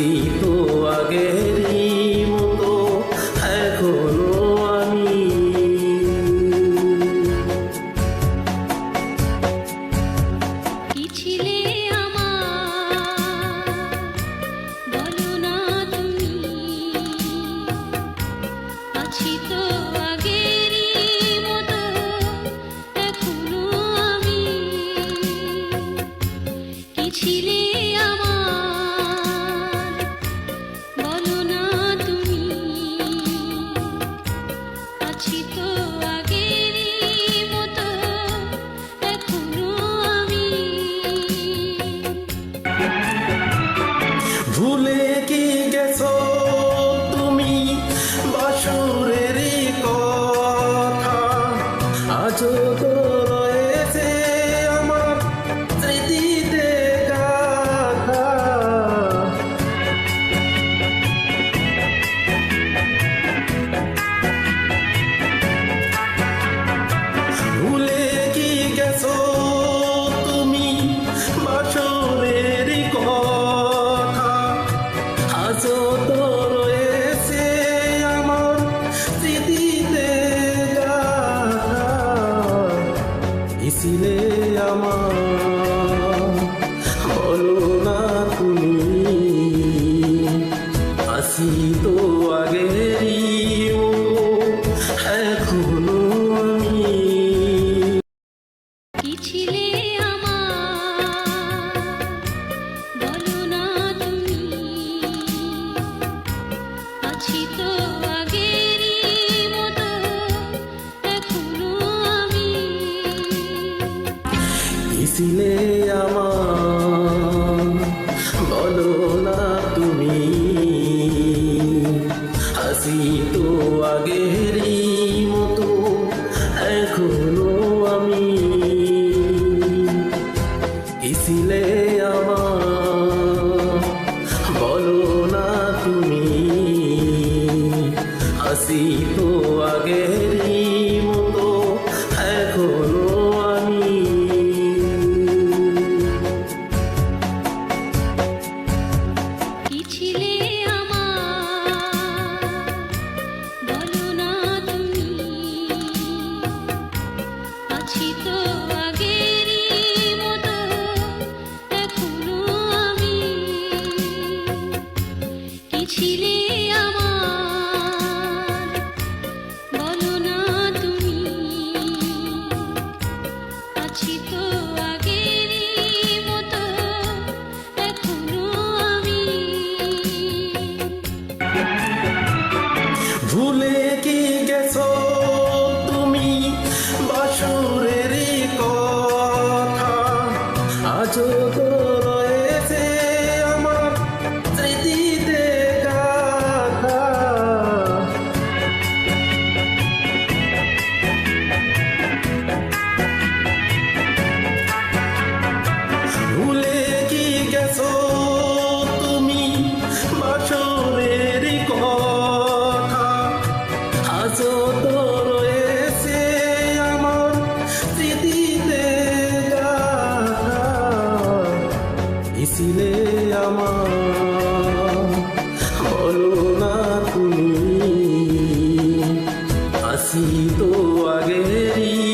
see took ছিলে আমার। না তুমি আসি তো আগেরই এখনও আমি। কি ছিলে see মিছিলে আমার আসি তো আগেরি